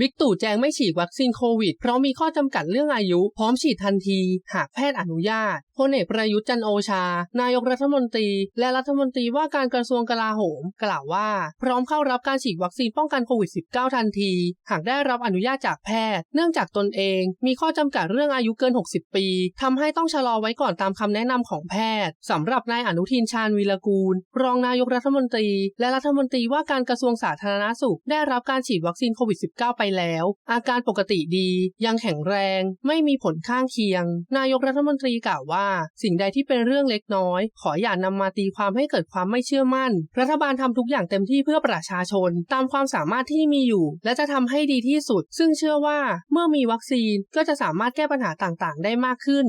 บิ๊กตู่แจ้งไม่ฉีดวัคซีนโควิด เพราะมีข้อจำกัดเรื่องอายุ พร้อมฉีดทันที หากแพทย์อนุญาตพลเอกประยุทธ์จันโอชา นายกรัฐมนตรี และรัฐมนตรีว่าการกระทรวงกลาโหม กล่าวว่า พร้อมเข้ารับการฉีดวัคซีนป้องกันโควิด -19 ทันที หากได้รับอนุญาตจากแพทย์ เนื่องจากตนเอง มีข้อจำกัดเรื่องอายุเกิน 60 ปีทำให้ต้องชะลอไว้ก่อนตามคำแนะนำของแพทย์สำหรับนายอนุทินชาญวีรกูล รองนายกรัฐมนตรี และรัฐมนตรีว่าการกระทรวงสาธารณสุข ได้รับการฉีดวัคซีนโควิด -19 ไปแล้ว อาการปกติดี ยังแข็งแรง ไม่มีผลข้างเคียง นายกรัฐมนตรีกล่าวว่า สิ่งใดที่เป็นเรื่องเล็กน้อย ขออย่านำมาตีความให้เกิดความไม่เชื่อมั่น รัฐบาลทำทุกอย่างเต็มที่เพื่อประชาชน ตามความสามารถที่มีอยู่ และจะทำให้ดีที่สุด ซึ่งเชื่อว่า เมื่อมีวัคซีนก็จะสามารถแก้ปัญหาต่างๆ ได้มากขึ้น